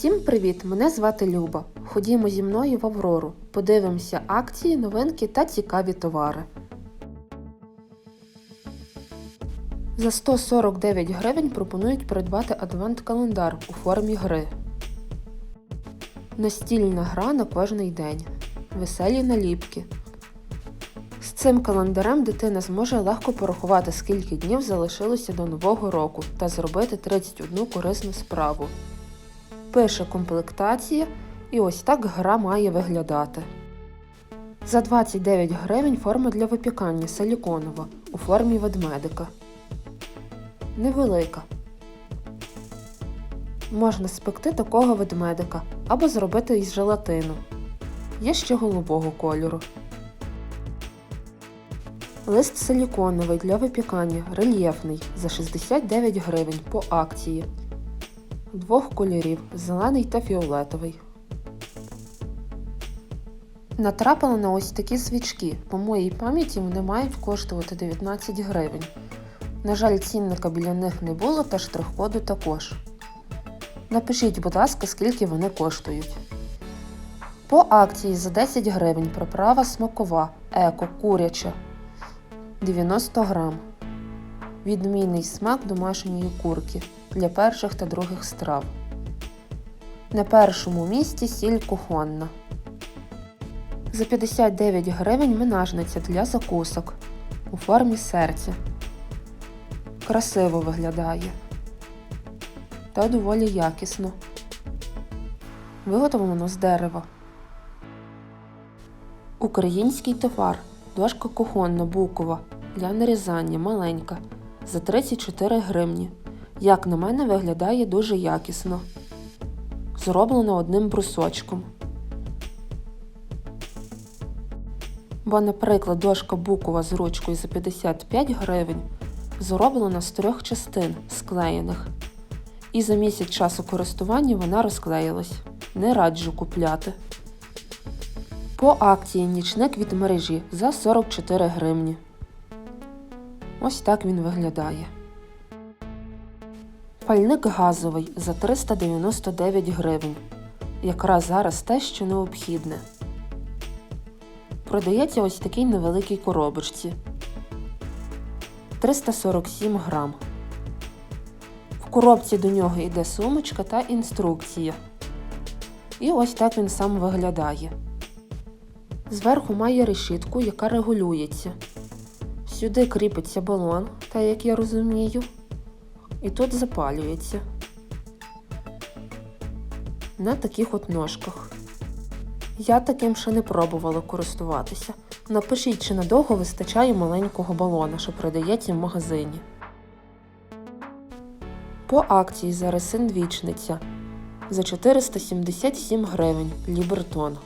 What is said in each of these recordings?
Всім привіт! Мене звати Люба. Ходімо зі мною в Аврору. Подивимося акції, новинки та цікаві товари. За 149 гривень пропонують придбати адвент-календар у формі гри. Настільна гра на кожний день. Веселі наліпки. З цим календарем дитина зможе легко порахувати, скільки днів залишилося до нового року та зробити 31 корисну справу. Пише комплектація, і ось так гра має виглядати. За 29 гривень форма для випікання силіконова у формі ведмедика. Невелика. Можна спекти такого ведмедика або зробити із желатину. Є ще голубого кольору. Лист силіконовий для випікання рельєфний за 69 гривень по акції. Двох кольорів зелений та фіолетовий. Натрапила на ось такі свічки. По моїй пам'яті вони мають коштувати 19 гривень. На жаль, цінника біля них не було та штрих-коду також. Напишіть, будь ласка, скільки вони коштують. По акції за 10 гривень приправа смакова, еко, куряча 90 грам. Відмінний смак домашньої курки для перших та других страв. На першому місці сіль кухонна. За 59 гривень менажниця для закусок у формі серця. Красиво виглядає та доволі якісно. Виготовлено з дерева. Український товар. Дошка кухонна букова для нарізання маленька за 34 гривні. Як на мене, виглядає дуже якісно. Зроблено одним брусочком. Бо, наприклад, дошка букова з ручкою за 55 гривень зроблена з трьох частин склеєних. І за місяць часу користування вона розклеїлась. Не раджу купляти. По акції нічник від мережі за 44 гривні. Ось так він виглядає. Пальник газовий за 399 гривень. Якраз зараз те, що необхідне. Продається ось такій невеликій коробочці 347 грам. В коробці до нього йде сумочка та інструкція. І ось так він сам виглядає. Зверху має решітку, яка регулюється. Сюди кріпиться балон, так як я розумію, і тут запалюється на таких от ножках. Я таким ще не пробувала користуватися. Напишіть, чи надовго вистачає маленького балона, що продається в магазині. По акції зараз сендвічниця за 477 гривень Лібертон.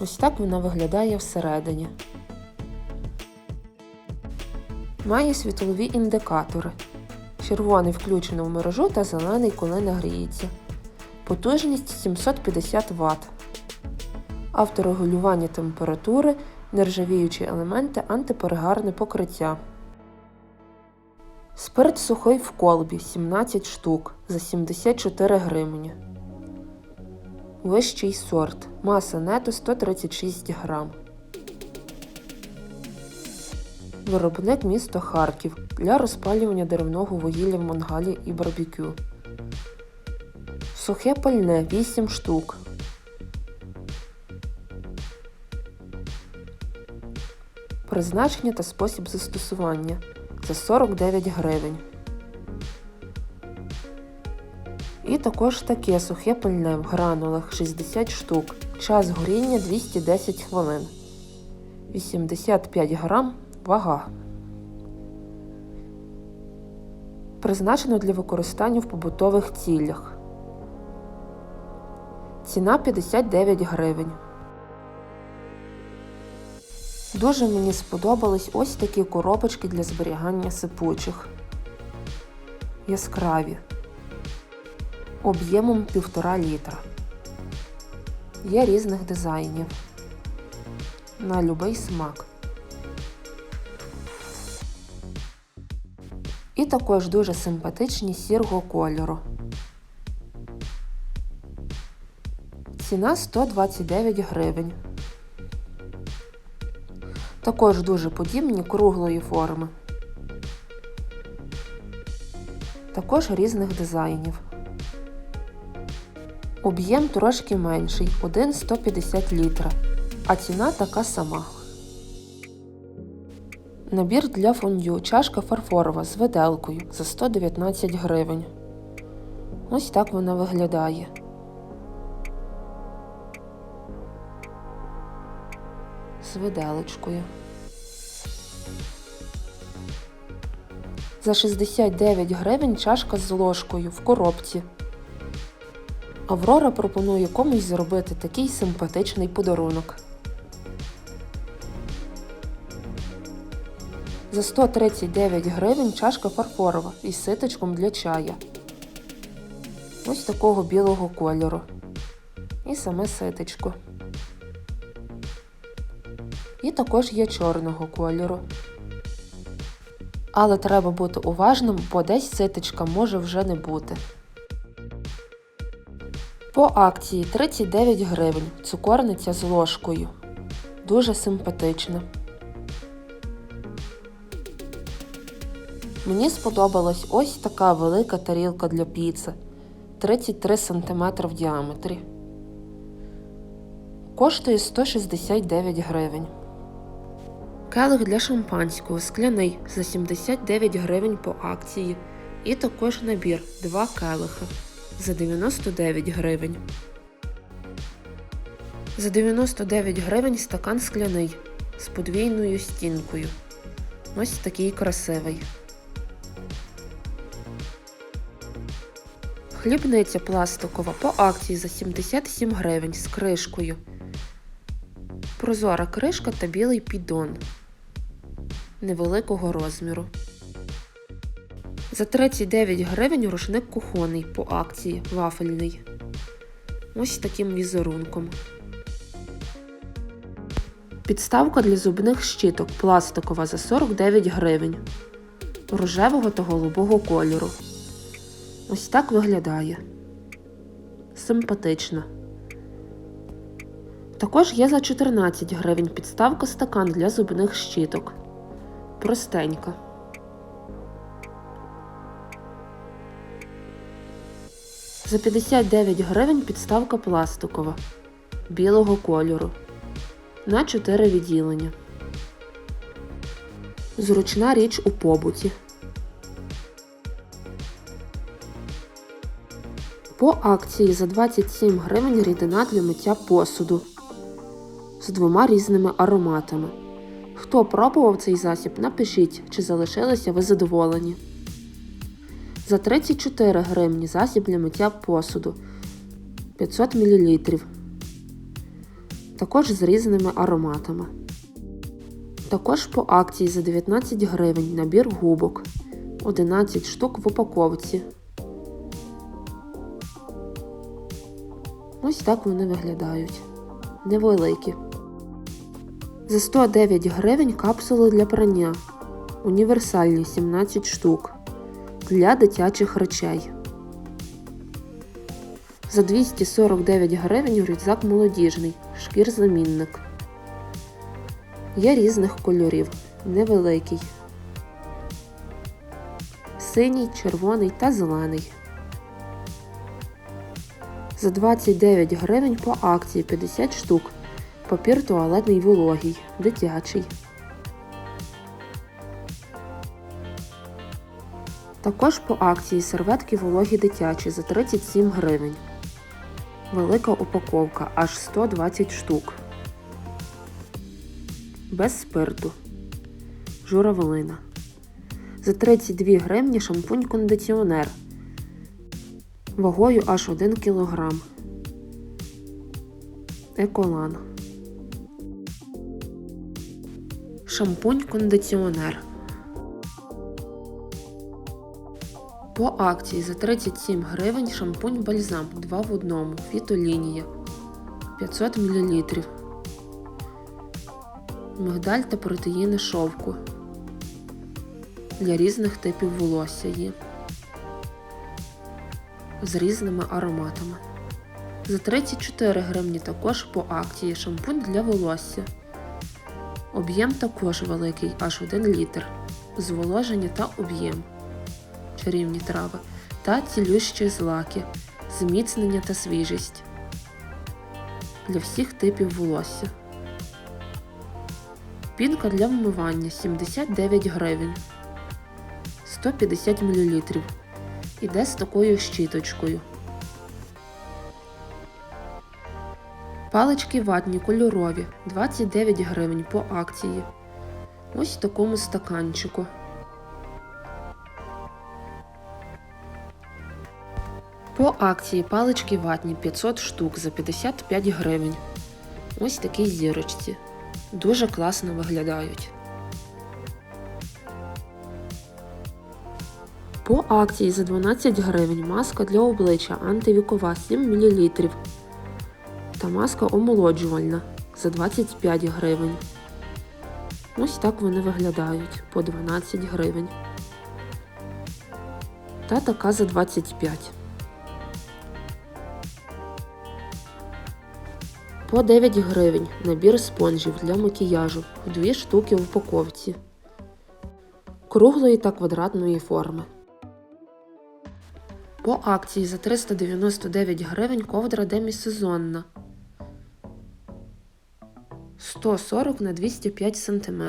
Ось так вона виглядає всередині. Має світлові індикатори. Червоний включено в мережу та зелений, коли нагріється. Потужність 750 Вт. Авторегулювання температури, нержавіючі елементи, антиперегарне покриття. Спирт сухий в колбі 17 штук за 74 гривні. Вищий сорт. Маса нету 136 грам. Виробник місто Харків для розпалювання деревного вугілля в мангалі і барбекю. Сухе пальне 8 штук. Призначення та спосіб застосування за 49 гривень. І також таке сухе пальне в гранулах 60 штук. Час горіння 210 хвилин. 85 грам вага. Призначено для використання в побутових цілях. Ціна 59 гривень. Дуже мені сподобались ось такі коробочки для зберігання сипучих. Яскраві. Об'ємом 1,5 літра. Є різних дизайнів. На любий смак. Також дуже симпатичні сірого кольору. Ціна 129 гривень. Також дуже подібні круглої форми. Також різних дизайнів. Об'єм трошки менший 1,150 літра, а ціна така сама. Набір для фондю чашка фарфорова з виделкою за 119 гривень. Ось так вона виглядає. З виделочкою. За 69 гривень чашка з ложкою в коробці. Аврора пропонує комусь зробити такий симпатичний подарунок. За 139 гривень чашка фарфорова із ситочком для чая. Ось такого білого кольору. І саме ситочко. І також є чорного кольору. Але треба бути уважним, бо десь ситочка може вже не бути. По акції 39 гривень. Цукорниця з ложкою. Дуже симпатична. Мені сподобалась ось така велика тарілка для піци 33 см в діаметрі. Коштує 169 гривень. Келих для шампанського скляний за 79 гривень по акції. І також набір 2 келиха за 99 гривень. За 99 гривень стакан скляний з подвійною стінкою. Ось такий красивий. Хлібниця пластикова по акції за 77 гривень з кришкою. Прозора кришка та білий піддон невеликого розміру. За 39 гривень рушник кухонний по акції вафельний. Ось таким візерунком. Підставка для зубних щіток пластикова за 49 гривень. Рожевого та голубого кольору. Ось так виглядає. Симпатично. Також є за 14 гривень підставка стакан для зубних щіток. Простенька. За 59 гривень підставка пластикова білого кольору на 4 відділення. Зручна річ у побуті. По акції за 27 гривень рідина для миття посуду з двома різними ароматами. Хто пробував цей засіб, напишіть, чи залишилися ви задоволені. За 34 гривні засіб для миття посуду 500 мл. Також з різними ароматами. Також по акції за 19 гривень набір губок 11 штук в упаковці. Ось так вони виглядають. Невеликі. За 109 гривень капсули для прання. Універсальні 17 штук. Для дитячих речей. За 249 гривень рюкзак молодіжний. Шкір-замінник. Є різних кольорів. Невеликий. Синій, червоний та зелений. За 29 гривень по акції 50 штук. Папір туалетний вологий, дитячий. Також по акції серветки вологі дитячі за 37 гривень. Велика упаковка аж 120 штук. Без спирту. Журавлина. За 32 гривні шампунь-кондиціонер. Вагою аж 1 кг. Еколан. Шампунь-кондиціонер. По акції за 37 гривень шампунь бальзам 2 в 1 фітолінія 500 мл. Мигдаль та протеїни шовку. для різних типів волосся є. З різними ароматами. За 34 гривні також по акції шампунь для волосся. Об'єм також великий, аж 1 літр. Зволоження та об'єм. Чарівні трави та цілющі злаки, зміцнення та свіжість. Для всіх типів волосся. Пінка для вмивання 79 гривень. 150 мл. Іде з такою щіточкою. Палички ватні кольорові 29 гривень по акції. Ось в такому стаканчику. По акції палички ватні 500 штук за 55 гривень. Ось такі зірочці. Дуже класно виглядають. По акції за 12 гривень маска для обличчя антивікова 7 мл та маска омолоджувальна за 25 гривень. Ось так вони виглядають по 12 гривень. Та така за 25. По 9 гривень набір спонжів для макіяжу дві штуки в упаковці круглої та квадратної форми. По акції за 399 гривень ковдра демісезонна 140 на 205 см.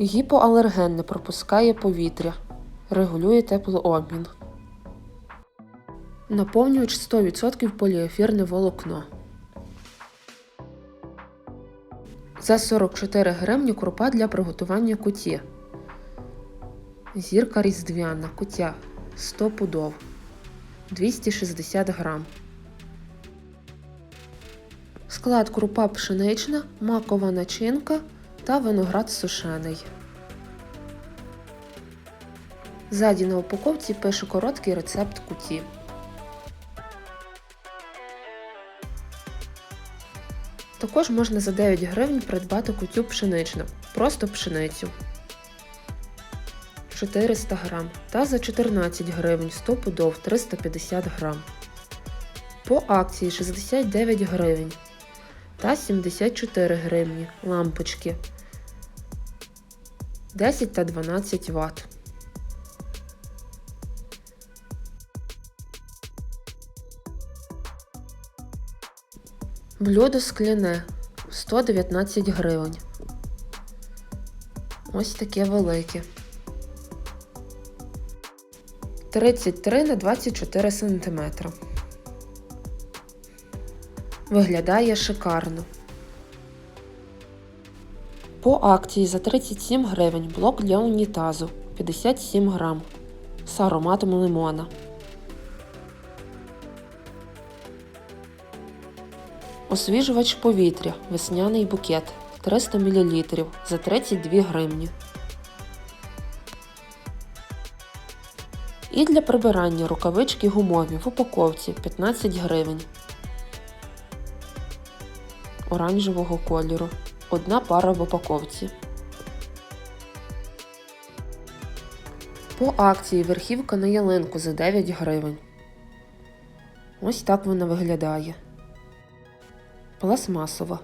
Гіпоалерген не пропускає повітря. Регулює теплообмін. Наповнювач 100% поліефірне волокно. За 44 гривні крупа для приготування куті. Зірка різдвяна кутя 100 пудов 260 грам. Склад крупа пшенична, макова начинка та виноград сушений. Ззаді на упаковці пише короткий рецепт куті. Також можна за 9 гривень придбати кутю пшеничну, просто пшеницю 400 грам та за 14 гривень 100 пудов 350 грам. По акції 69 гривень та 74 гривні лампочки 10 та 12 Вт. Блюдо скляне 119 гривень. Ось таке велике. 33 на 24 см. Виглядає шикарно. По акції за 37 гривень блок для унітазу 57 грам з ароматом лимона. Освіжувач повітря весняний букет 300 мл за 32 гривні. І для прибирання рукавички гумові в упаковці 15 гривень. Оранжевого кольору. Одна пара в упаковці. По акції верхівка на ялинку за 9 гривень. Ось так вона виглядає. Пластмасова,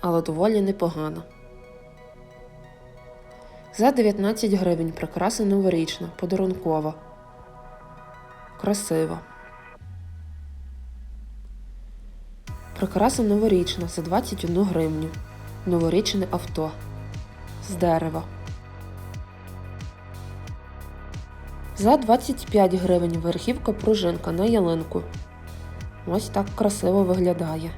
але доволі непогана. За 19 гривень прикраса новорічна, подарункова. Красива. Прикраса новорічна за 21 гривню. Новорічне авто. З дерева. За 25 гривень верхівка пружинка на ялинку. Ось так красиво виглядає.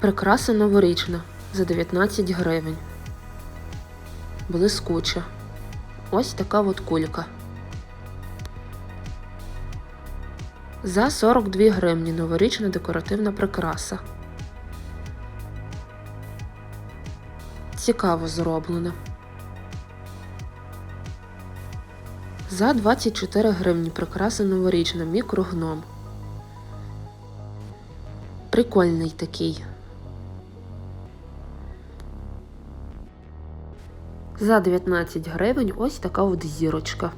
Прикраса новорічна за 19 гривень. Блискуча. Ось така от кулька. За 42 гривні новорічна декоративна прикраса. Цікаво зроблена. За 24 гривні прикраса новорічна мікрогном. Прикольний такий. За 19 гривень ось така от зірочка.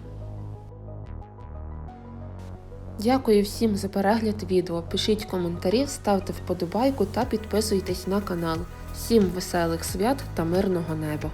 Дякую всім за перегляд відео. Пишіть коментарі, ставте вподобайку та підписуйтесь на канал. Всім веселих свят та мирного неба!